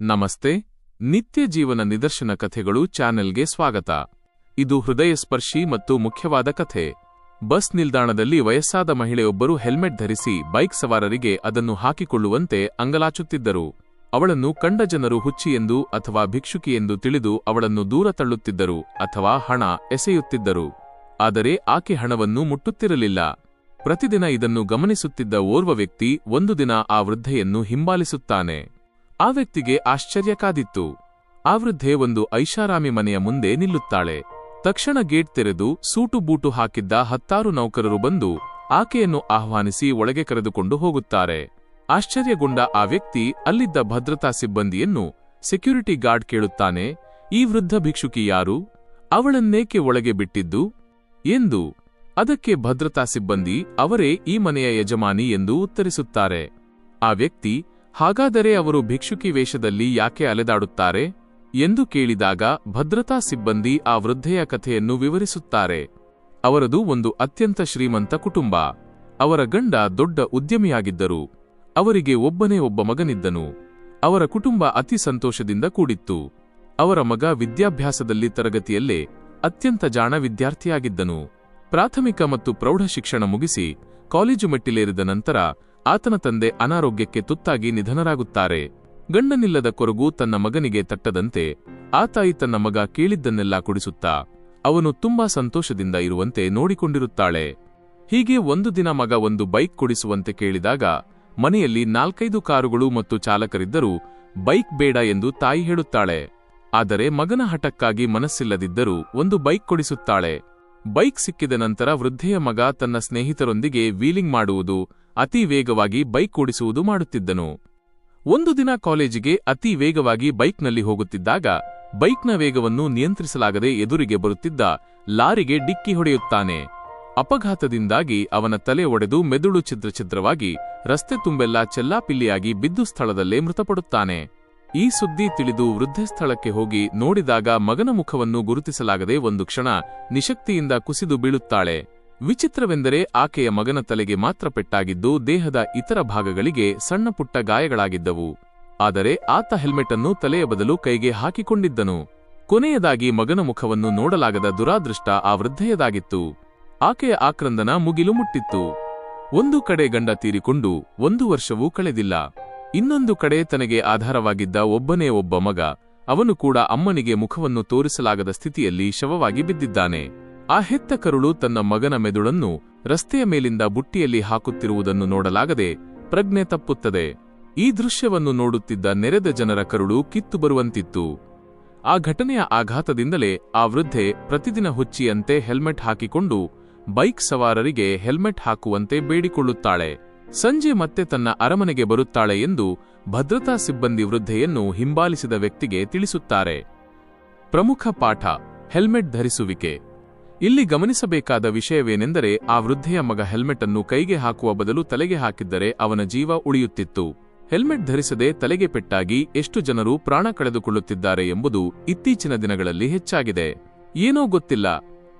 ನಮಸ್ತೆ. ನಿತ್ಯ ಜೀವನ ನಿದರ್ಶನ ಕಥೆಗಳು ಚಾನೆಲ್ಗೆ ಸ್ವಾಗತ. ಇದು ಹೃದಯಸ್ಪರ್ಶಿ ಮತ್ತು ಮುಖ್ಯವಾದ ಕಥೆ. ಬಸ್ ನಿಲ್ದಾಣದಲ್ಲಿ ವಯಸ್ಸಾದ ಮಹಿಳೆಯೊಬ್ಬರು ಹೆಲ್ಮೆಟ್ ಧರಿಸಿ ಬೈಕ್ ಸವಾರರಿಗೆ ಅದನ್ನು ಹಾಕಿಕೊಳ್ಳುವಂತೆ ಅಂಗಲಾಚುತ್ತಿದ್ದರು. ಅವಳನ್ನು ಕಂಡ ಜನರು ಹುಚ್ಚಿ ಎಂದು ಅಥವಾ ಭಿಕ್ಷುಕಿ ಎಂದು ತಿಳಿದು ಅವಳನ್ನು ದೂರ ತಳ್ಳುತ್ತಿದ್ದರು ಅಥವಾ ಹಣ ಎಸೆಯುತ್ತಿದ್ದರು. ಆದರೆ ಆಕೆ ಹಣವನ್ನು ಮುಟ್ಟುತ್ತಿರಲಿಲ್ಲ. ಪ್ರತಿದಿನ ಇದನ್ನು ಗಮನಿಸುತ್ತಿದ್ದ ಓರ್ವ ವ್ಯಕ್ತಿ ಒಂದು ದಿನ ಆ ವೃದ್ಧೆಯನ್ನು ಹಿಂಬಾಲಿಸುತ್ತಾನೆ. ಆ ವ್ಯಕ್ತಿಗೆ ಆಶ್ಚರ್ಯ ಕಾದಿತ್ತು. ಆ ವೃದ್ಧೆ ಒಂದು ಐಷಾರಾಮಿ ಮನೆಯ ಮುಂದೆ ನಿಲ್ಲುತ್ತಾಳೆ. ತಕ್ಷಣ ಗೇಟ್ ತೆರೆದು ಸೂಟು ಬೂಟು ಹಾಕಿದ್ದ ಹತ್ತಾರು ನೌಕರರು ಬಂದು ಆಕೆಯನ್ನು ಆಹ್ವಾನಿಸಿ ಒಳಗೆ ಕರೆದುಕೊಂಡು ಹೋಗುತ್ತಾರೆ. ಆಶ್ಚರ್ಯಗೊಂಡ ಆ ವ್ಯಕ್ತಿ ಅಲ್ಲಿದ್ದ ಭದ್ರತಾ ಸಿಬ್ಬಂದಿಯನ್ನು ಸೆಕ್ಯೂರಿಟಿ ಗಾರ್ಡ್ ಕೇಳುತ್ತಾನೆ, ಈ ವೃದ್ಧ ಭಿಕ್ಷುಕಿ ಯಾರು? ಅವಳನ್ನೇಕೆ ಒಳಗೆ ಬಿಟ್ಟಿದ್ದು? ಎಂದು. ಅದಕ್ಕೆ ಭದ್ರತಾ ಸಿಬ್ಬಂದಿ, ಅವರೇ ಈ ಮನೆಯ ಯಜಮಾನಿ ಎಂದು ಉತ್ತರಿಸುತ್ತಾರೆ. ಆ ವ್ಯಕ್ತಿ ಹಾಗಾದರೆ ಅವರು ಭಿಕ್ಷುಕಿ ವೇಷದಲ್ಲಿ ಯಾಕೆ ಅಲೆದಾಡುತ್ತಾರೆ? ಎಂದು ಕೇಳಿದಾಗ ಭದ್ರತಾ ಸಿಬ್ಬಂದಿ ಆ ವೃದ್ಧೆಯ ಕಥೆಯನ್ನು ವಿವರಿಸುತ್ತಾರೆ. ಅವರದು ಒಂದು ಅತ್ಯಂತ ಶ್ರೀಮಂತ ಕುಟುಂಬ. ಅವರ ಗಂಡ ದೊಡ್ಡ ಉದ್ಯಮಿಯಾಗಿದ್ದರು. ಅವರಿಗೆ ಒಬ್ಬನೇ ಒಬ್ಬ ಮಗನಿದ್ದನು. ಅವರ ಕುಟುಂಬ ಅತಿ ಸಂತೋಷದಿಂದ ಕೂಡಿತ್ತು. ಅವರ ಮಗ ವಿದ್ಯಾಭ್ಯಾಸದಲ್ಲಿ ತರಗತಿಯಲ್ಲೇ ಅತ್ಯಂತ ಜಾಣ ವಿದ್ಯಾರ್ಥಿಯಾಗಿದ್ದನು. ಪ್ರಾಥಮಿಕ ಮತ್ತು ಪ್ರೌಢ ಶಿಕ್ಷಣ ಮುಗಿಸಿ ಕಾಲೇಜು ಮೆಟ್ಟಿಲೇರಿದ ನಂತರ ಆತನ ತಂದೆ ಅನಾರೋಗ್ಯಕ್ಕೆ ತುತ್ತಾಗಿ ನಿಧನರಾಗುತ್ತಾರೆ. ಗಂಡನಿಲ್ಲದ ಕೊರಗು ತನ್ನ ಮಗನಿಗೆ ತಟ್ಟದಂತೆ ಆ ತಾಯಿ ತನ್ನ ಮಗ ಕೇಳಿದ್ದನ್ನೆಲ್ಲ ಕುಡಿಸುತ್ತಾ ಅವನು ತುಂಬಾ ಸಂತೋಷದಿಂದ ಇರುವಂತೆ ನೋಡಿಕೊಂಡಿರುತ್ತಾಳೆ. ಹೀಗೆ ಒಂದು ದಿನ ಮಗ ಒಂದು ಬೈಕ್ ಕೊಡಿಸುವಂತೆ ಕೇಳಿದಾಗ ಮನೆಯಲ್ಲಿ ನಾಲ್ಕೈದು ಕಾರುಗಳು ಮತ್ತು ಚಾಲಕರಿದ್ದರೂ ಬೈಕ್ ಬೇಡ ಎಂದು ತಾಯಿ ಹೇಳುತ್ತಾಳೆ. ಆದರೆ ಮಗನ ಹಠಕ್ಕಾಗಿ ಮನಸ್ಸಿಲ್ಲದಿದ್ದರೂ ಒಂದು ಬೈಕ್ ಕೊಡಿಸುತ್ತಾಳೆ. ಬೈಕ್ ಸಿಕ್ಕಿದ ನಂತರ ವೃದ್ಧೆಯ ಮಗ ತನ್ನ ಸ್ನೇಹಿತರೊಂದಿಗೆ ವೀಲಿಂಗ್ ಮಾಡುವುದು ಅತಿ ವೇಗವಾಗಿ ಬೈಕ್ ಓಡಿಸುವುದು ಮಾಡುತ್ತಿದ್ದನು. ಒಂದು ದಿನ ಕಾಲೇಜಿಗೆ ಅತಿ ವೇಗವಾಗಿ ಬೈಕ್ನಲ್ಲಿ ಹೋಗುತ್ತಿದ್ದಾಗ ಬೈಕ್ನ ವೇಗವನ್ನು ನಿಯಂತ್ರಿಸಲಾಗದೆ ಎದುರಿಗೆ ಬರುತ್ತಿದ್ದ ಲಾರಿಗೆ ಡಿಕ್ಕಿ ಹೊಡೆಯುತ್ತಾನೆ. ಅಪಘಾತದಿಂದಾಗಿ ಅವನ ತಲೆ ಒಡೆದು ಮೆದುಳು ಛಿದ್ರಛಿದ್ರವಾಗಿ ರಸ್ತೆ ತುಂಬೆಲ್ಲ ಚೆಲ್ಲಾಪಿಲ್ಲಿಯಾಗಿ ಬಿದ್ದು ಸ್ಥಳದಲ್ಲೇ ಮೃತಪಡುತ್ತಾನೆ. ಈ ಸುದ್ದಿ ತಿಳಿದು ವೃದ್ಧೆ ಸ್ಥಳಕ್ಕೆ ಹೋಗಿ ನೋಡಿದಾಗ ಮಗನ ಮುಖವನ್ನು ಗುರುತಿಸಲಾಗದೆ ಒಂದು ಕ್ಷಣ ನಿಶಕ್ತಿಯಿಂದ ಕುಸಿದು ಬೀಳುತ್ತಾಳೆ. ವಿಚಿತ್ರವೆಂದರೆ ಆಕೆಯ ಮಗನ ತಲೆಗೆ ಮಾತ್ರ ಪೆಟ್ಟಾಗಿದ್ದು ದೇಹದ ಇತರ ಭಾಗಗಳಿಗೆ ಸಣ್ಣ ಪುಟ್ಟ ಗಾಯಗಳಾಗಿದ್ದವು. ಆದರೆ ಆತ ಹೆಲ್ಮೆಟ್ ಅನ್ನು ತಲೆಯ ಬದಲು ಕೈಗೆ ಹಾಕಿಕೊಂಡಿದ್ದನು. ಕೊನೆಯದಾಗಿ ಮಗನ ಮುಖವನ್ನು ನೋಡಲಾಗದ ದುರಾದೃಷ್ಟ ಆ ವೃದ್ಧೆಯದಾಗಿತ್ತು. ಆಕೆಯ ಆಕ್ರಂದನ ಮುಗಿಲು ಮುಟ್ಟಿತ್ತು. ಒಂದು ಕಡೆ ಗಂಡ ತೀರಿಕೊಂಡು ಒಂದು ವರ್ಷವೂ ಕಳೆದಿಲ್ಲ. ಇನ್ನೊಂದು ಕಡೆ ತನಗೆ ಆಧಾರವಾಗಿದ್ದ ಒಬ್ಬನೇ ಒಬ್ಬ ಮಗ. ಅವನು ಕೂಡ ಅಮ್ಮನಿಗೆ ಮುಖವನ್ನು ತೋರಿಸಲಾಗದ ಸ್ಥಿತಿಯಲ್ಲಿ ಶವವಾಗಿ ಬಿದ್ದಿದ್ದಾನೆ. ಆ ಹೆತ್ತ ಕರುಳು ತನ್ನ ಮಗನ ಮೆದುಳನ್ನು ರಸ್ತೆಯ ಮೇಲಿಂದ ಬುಟ್ಟಿಯಲ್ಲಿ ಹಾಕುತ್ತಿರುವುದನ್ನು ನೋಡಲಾಗದೆ ಪ್ರಜ್ಞೆ ತಪ್ಪುತ್ತದೆ. ಈ ದೃಶ್ಯವನ್ನು ನೋಡುತ್ತಿದ್ದ ನೆರೆದ ಜನರ ಕರುಳು ಕಿತ್ತು ಬರುವಂತಿತ್ತು. ಆ ಘಟನೆಯ ಆಘಾತದಿಂದಲೇ ಆ ವೃದ್ಧೆ ಪ್ರತಿದಿನ ಹುಚ್ಚಿಯಂತೆ ಹೆಲ್ಮೆಟ್ ಹಾಕಿಕೊಂಡು ಬೈಕ್ ಸವಾರರಿಗೆ ಹೆಲ್ಮೆಟ್ ಹಾಕುವಂತೆ ಬೇಡಿಕೊಳ್ಳುತ್ತಾಳೆ. ಸಂಜೆ ಮತ್ತೆ ತನ್ನ ಅರಮನೆಗೆ ಬರುತ್ತಾಳೆ ಎಂದು ಭದ್ರತಾ ಸಿಬ್ಬಂದಿ ವೃದ್ಧೆಯನ್ನು ಹಿಂಬಾಲಿಸಿದ ವ್ಯಕ್ತಿಗೆ ತಿಳಿಸುತ್ತಾರೆ. ಪ್ರಮುಖ ಪಾಠ, ಹೆಲ್ಮೆಟ್ ಧರಿಸುವಿಕೆ. ಇಲ್ಲಿ ಗಮನಿಸಬೇಕಾದ ವಿಷಯವೇನೆಂದರೆ ಆ ವೃದ್ಧೆಯ ಮಗ ಹೆಲ್ಮೆಟ್ ಅನ್ನು ಕೈಗೆ ಹಾಕುವ ಬದಲು ತಲೆಗೆ ಹಾಕಿದ್ದರೆ ಅವನ ಜೀವ ಉಳಿಯುತ್ತಿತ್ತು. ಹೆಲ್ಮೆಟ್ ಧರಿಸದೆ ತಲೆಗೆ ಪೆಟ್ಟಾಗಿ ಎಷ್ಟು ಜನರು ಪ್ರಾಣ ಕಳೆದುಕೊಳ್ಳುತ್ತಿದ್ದಾರೆ ಎಂಬುದು ಇತ್ತೀಚಿನ ದಿನಗಳಲ್ಲಿ ಹೆಚ್ಚಾಗಿದೆ. ಏನೋ ಗೊತ್ತಿಲ್ಲ.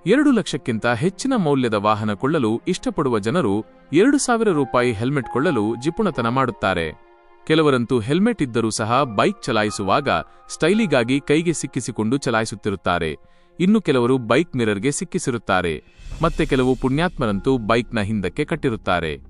ಎರಡು ಲಕ್ಷಕ್ಕಿಂತ ಹೆಚ್ಚಿನ ಮೌಲ್ಯದ ವಾಹನ ಕೊಳ್ಳಲು ಇಷ್ಟಪಡುವ ಜನರು ಎರಡು ಸಾವಿರ ರೂಪಾಯಿ ಹೆಲ್ಮೆಟ್ ಕೊಳ್ಳಲು ಜಿಪುಣತನ ಮಾಡುತ್ತಾರೆ. ಕೆಲವರಂತೂ ಹೆಲ್ಮೆಟ್ ಇದ್ದರೂ ಸಹ ಬೈಕ್ ಚಲಾಯಿಸುವಾಗ ಸ್ಟೈಲಿಗಾಗಿ ಕೈಗೆ ಸಿಕ್ಕಿಸಿಕೊಂಡು ಚಲಾಯಿಸುತ್ತಿರುತ್ತಾರೆ. ಇನ್ನು ಕೆಲವರು ಬೈಕ್ ಮಿರರ್ಗೆ ಸಿಕ್ಕಿಸಿರುತ್ತಾರೆ. ಮತ್ತೆ ಕೆಲವು ಪುಣ್ಯಾತ್ಮರಂತೂ ಬೈಕ್ನ ಹಿಂದಕ್ಕೆ ಕಟ್ಟಿರುತ್ತಾರೆ.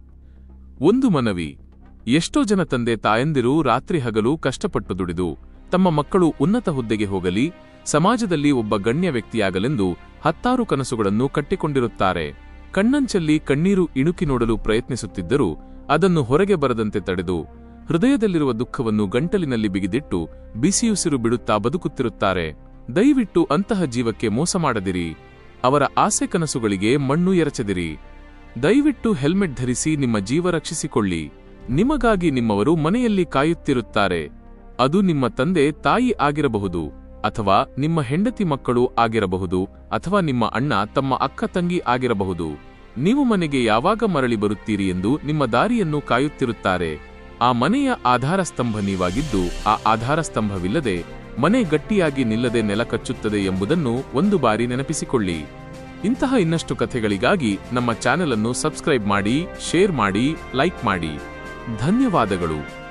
ಒಂದು ಮನವಿ, ಎಷ್ಟೋ ಜನ ತಂದೆ ತಾಯಂದಿರು ರಾತ್ರಿ ಹಗಲು ಕಷ್ಟಪಟ್ಟು ದುಡಿದು, ತಮ್ಮ ಮಕ್ಕಳು ಉನ್ನತ ಹುದ್ದೆಗೆ ಹೋಗಲಿ, ಸಮಾಜದಲ್ಲಿ ಒಬ್ಬ ಗಣ್ಯ ವ್ಯಕ್ತಿಯಾಗಲೆಂದು ಹತ್ತಾರು ಕನಸುಗಳನ್ನು ಕಟ್ಟಿಕೊಂಡಿರುತ್ತಾರೆ. ಕಣ್ಣಂಚಲ್ಲಿ ಕಣ್ಣೀರು ಇಣುಕಿ ನೋಡಲು ಪ್ರಯತ್ನಿಸುತ್ತಿದ್ದರೂ, ಅದನ್ನು ಹೊರಗೆ ಬರದಂತೆ ತಡೆದು, ಹೃದಯದಲ್ಲಿರುವ ದುಃಖವನ್ನು ಗಂಟಲಿನಲ್ಲಿ ಬಿಗಿದಿಟ್ಟು ಬಿಸಿಯುಸಿರು ಬಿಡುತ್ತಾ ಬದುಕುತ್ತಿರುತ್ತಾರೆ. ದಯವಿಟ್ಟು ಅಂತಹ ಜೀವಕ್ಕೆ ಮೋಸ ಮಾಡದಿರಿ. ಅವರ ಆಸೆ ಕನಸುಗಳಿಗೆ ಮಣ್ಣು ಎರಚದಿರಿ. ದಯವಿಟ್ಟು ಹೆಲ್ಮೆಟ್ ಧರಿಸಿ ನಿಮ್ಮ ಜೀವ ರಕ್ಷಿಸಿಕೊಳ್ಳಿ. ನಿಮಗಾಗಿ ನಿಮ್ಮವರು ಮನೆಯಲ್ಲಿ ಕಾಯುತ್ತಿರುತ್ತಾರೆ. ಅದು ನಿಮ್ಮ ತಂದೆ, ತಾಯಿ ಆಗಿರಬಹುದು, ಅಥವಾ ನಿಮ್ಮ ಹೆಂಡತಿ ಮಕ್ಕಳು ಆಗಿರಬಹುದು, ಅಥವಾ ನಿಮ್ಮ ಅಣ್ಣ, ತಮ್ಮ ಅಕ್ಕ, ತಂಗಿ ಆಗಿರಬಹುದು. ನೀವು ಮನೆಗೆ ಯಾವಾಗ ಮರಳಿ ಬರುತ್ತೀರಿ ಎಂದು ನಿಮ್ಮ ದಾರಿಯನ್ನು ಕಾಯುತ್ತಿರುತ್ತಾರೆ. ಆ ಮನೆಯ ಆಧಾರ ಸ್ತಂಭ ನೀವಾಗಿದ್ದು, ಆ ಆಧಾರ ಸ್ತಂಭವಿಲ್ಲದೆ ಮನೆ ಗಟ್ಟಿಯಾಗಿ ನಿಲ್ಲದೆ ನೆಲಕಚ್ಚುತ್ತದೆ ಎಂಬುದನ್ನು ಒಂದು ಬಾರಿ ನೆನಪಿಸಿಕೊಳ್ಳಿ. ಇಂತಹ ಇನ್ನಷ್ಟು ಕಥೆಗಳಿಗಾಗಿ ನಮ್ಮ ಚಾನೆಲ್ ಅನ್ನು ಸಬ್ಸ್ಕ್ರೈಬ್ ಮಾಡಿ, ಶೇರ್ ಮಾಡಿ, ಲೈಕ್ ಮಾಡಿ. ಧನ್ಯವಾದಗಳು.